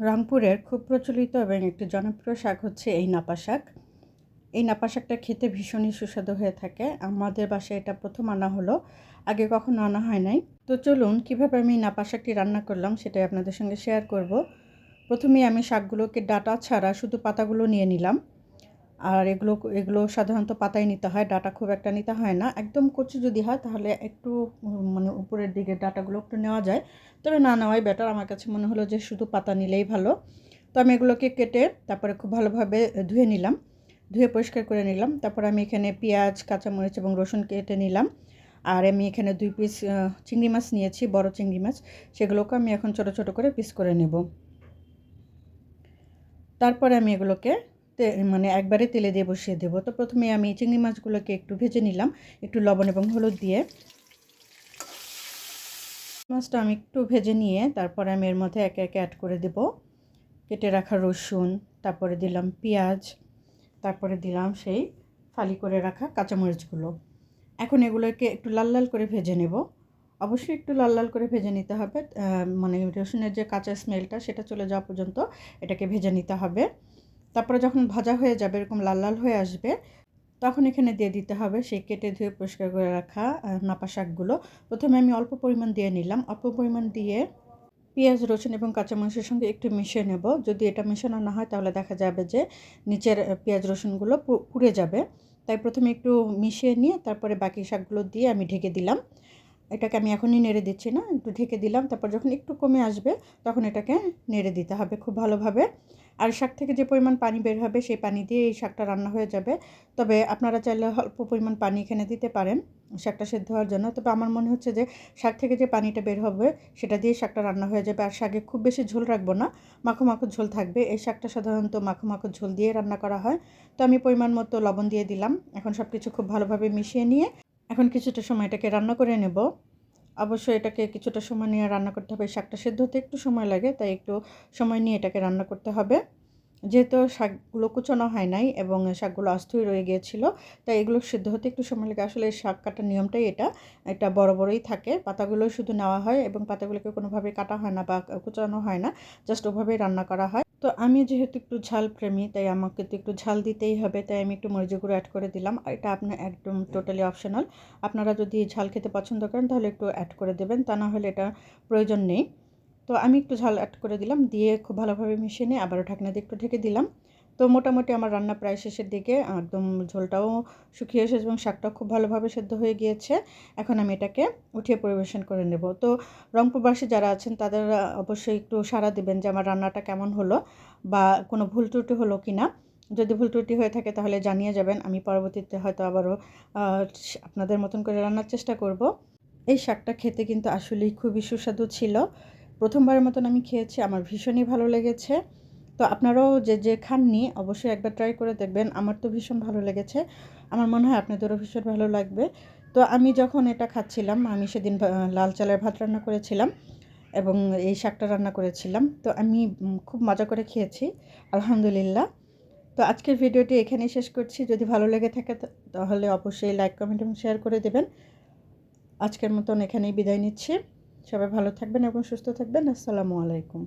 রংপুরের খুব প্রচলিত এবং একটি জনপ্রিয় শাক হচ্ছে এই নাপা শাক। এই নাপা শাকটা খেতে ভীষণই সুস্বাদু হয়ে থাকে। আমাদের বাসায় এটা প্রথম আনা হলো, আগে কখনো আনা হয় নাই। তো চলুন, কীভাবে আমি নাপা শাকটি রান্না করলাম সেটাই আপনাদের সঙ্গে শেয়ার করব। প্রথমে আমি শাকগুলোকে ডাটা ছাড়া শুধু পাতাগুলো নিয়ে নিলাম। আর এগুলো এগুলো সাধারণত পাতায় নিতে হয়, ডাটা খুব একটা নিতে হয় না। একদম কচি যদি হয়, তাহলে একটু মানে উপরের দিকে ডাটাগুলো একটু নেওয়া যায়। তবে না নেওয়াই বেটার আমার কাছে মনে হলো যে শুধু পাতা নিলেই ভালো। তো আমি এগুলোকে কেটে তারপরে খুব ভালোভাবে ধুয়ে নিলাম। ধুয়ে পরিষ্কার করে নিলাম। তারপর আমি এখানে পেঁয়াজ, কাঁচামরিচ এবং রসুন কেটে নিলাম। আর আমি এখানে দুই পিস চিংড়ি মাছ নিয়েছি, বড় চিংড়ি মাছ। সেগুলোকে আমি এখন ছোট ছোট করে পিস করে নেব। তারপরে আমি এগুলোকে মানে একবারে তেলে দিয়ে বসিয়ে দেবো। তো প্রথমে আমি চিংড়ি মাছগুলোকে একটু ভেজে নিলাম, একটু লবণ এবং হলুদ দিয়ে। মাছটা আমি একটু ভেজে নিয়ে তারপরে আমি এর মধ্যে একে একে অ্যাড করে দেব। কেটে রাখা রসুন, তারপরে দিলাম পেঁয়াজ, তারপরে দিলাম সেই ফালি করে রাখা কাঁচামরিচগুলো। এখন এগুলোকে একটু লাল লাল করে ভেজে নেব। অবশ্যই একটু লাল লাল করে ভেজে নিতে হবে। মানে রসুনের যে কাঁচা স্মেলটা সেটা চলে যাওয়া পর্যন্ত এটাকে ভেজে নিতে হবে। তারপরে যখন ভাজা হয়ে যাবে, এরকম লাল লাল হয়ে আসবে, তখন এখানে দিয়ে দিতে হবে সেই কেটে ধুয়ে পরিষ্কার করে রাখা নাপা শাকগুলো। প্রথমে আমি অল্প পরিমাণ দিয়ে নিলাম। অল্প পরিমাণ দিয়ে পেঁয়াজ, রসুন এবং কাঁচামরিচের সঙ্গে একটু মিশিয়ে নেব। যদি এটা মেশানো না হয়, তাহলে দেখা যাবে যে নিচের পেঁয়াজ, রসুনগুলো পুড়ে যাবে। তাই প্রথমে একটু মিশিয়ে নিয়ে, তারপরে বাকি শাকগুলো দিয়ে আমি ঢেকে দিলাম। এটাকে আমি এখনই নেড়ে দিচ্ছি না, একটু ঢেকে দিলাম, তারপর যখন একটু কমে আসবে, তখন এটাকে নেড়ে দিতে হবে খুব ভালোভাবে। আর শাক থেকে যে পরিমাণ পানি বের হবে, সেই পানি দিয়ে এই শাকটা রান্না হয়ে যাবে। তবে আপনারা চাইলে অল্প পরিমাণ পানি এখানে দিতে পারেন শাকটা সেদ্ধ হওয়ার জন্য। তবে আমার মনে হচ্ছে যে শাক থেকে যে পানিটা বের হবে, সেটা দিয়ে শাকটা রান্না হয়ে যাবে। আর শাকে খুব বেশি ঝোল রাখব না, মাখো মাখো ঝোল থাকবে। এই শাকটা সাধারণত মাখো মাখো ঝোল দিয়ে রান্না করা হয়। তো আমি পরিমাণ মতো লবণ দিয়ে দিলাম। এখন সব কিছু খুব ভালোভাবে মিশিয়ে নিয়ে এখন কিছুটা সময় এটাকে রান্না করে নেব। অবশ্যই এটাকে কিছুটা সময় নিয়ে রান্না করতে হবে। শাকটা সেদ্ধ হতে একটু সময় লাগে, তাই একটু সময় নিয়ে এটাকে রান্না করতে হবে। যেহেতু শাকগুলো কুচানো হয় নাই এবং শাকগুলো আস্তই রয়ে গিয়েছিল, তাই এগুলো সিদ্ধ হতে একটু সময় লাগে। আসলে শাক কাটার নিয়মটাই এটা। এটা বড় বড়ই থাকে। পাতাগুলো শুধু নেওয়া হয় এবং পাতাগুলোকে কোনোভাবে কাটা হয় না বা কুচানো হয় না, জাস্ট ওভাবেই রান্না করা হয়। তো আমি যেহেতু একটু ঝাল প্রেমী তাই আমাকে তো একটু ঝাল দিতেই হবে, তাই আমি একটু মরিচ গুঁড়ো অ্যাড করে দিলাম। এটা আপনার একদম টোটালি অপশনাল আপনারা যদি ঝাল খেতে পছন্দ করেন, তাহলে একটু অ্যাড করে দেবেন, তা না হলে এটা প্রয়োজন নেই। তো আমি একটু ঝাল অ্যাড করে দিলাম, দিয়ে খুব ভালোভাবে মিশিয়ে নিয়ে আবারও ঢাকনা দিয়ে একটু ঢেকে দিলাম। তো মোটামুটি আমার রান্না প্রায় শেষের দিকে। একদম ঝোলটাও শুকিয়ে এসেছে এবং শাকটাও খুব ভালোভাবে সেদ্ধ হয়ে গিয়েছে। এখন আমি এটাকে উঠিয়ে পরিবেশন করে নেব। তো রংপুরবাসী যারা আছেন, তাদের অবশ্যই একটু সাড়া দেবেন যে আমার রান্নাটা কেমন হলো বা কোনো ভুল ত্রুটি হলো কি না। যদি ভুল ত্রুটি হয়ে থাকে তাহলে জানিয়ে যাবেন। আমি পরবর্তীতে হয়তো আবারও আপনাদের মতন করে রান্নার চেষ্টা করব। এই শাকটা খেতে কিন্তু আসলেই খুবই সুস্বাদু ছিল। প্রথমবারের মতন আমি খেয়েছি। আমার ভীষণই ভালো লেগেছে। তো আপনারাও যে যে খাননি, অবশ্যই একবার ট্রাই করে দেখবেন। আমার তো ভীষণ ভালো লেগেছে। আমার মনে হয় আপনাদেরও ভীষণ ভালো লাগবে। তো আমি যখন এটা খাচ্ছিলাম, আমি সেদিন লাল চালের ভাত রান্না করেছিলাম এবং এই শাকটা রান্না করেছিলাম। তো আমি খুব মজা করে খেয়েছি, আলহামদুলিল্লাহ। তো আজকের ভিডিওটি এখানেই শেষ করছি। যদি ভালো লেগে থাকে তাহলে অবশ্যই লাইক কমেন্ট এবং শেয়ার করে দেবেন। আজকের মতন এখানেই বিদায় নিচ্ছি। সবাই ভালো থাকবেন এবং সুস্থ থাকবেন। আসসালামু আলাইকুম।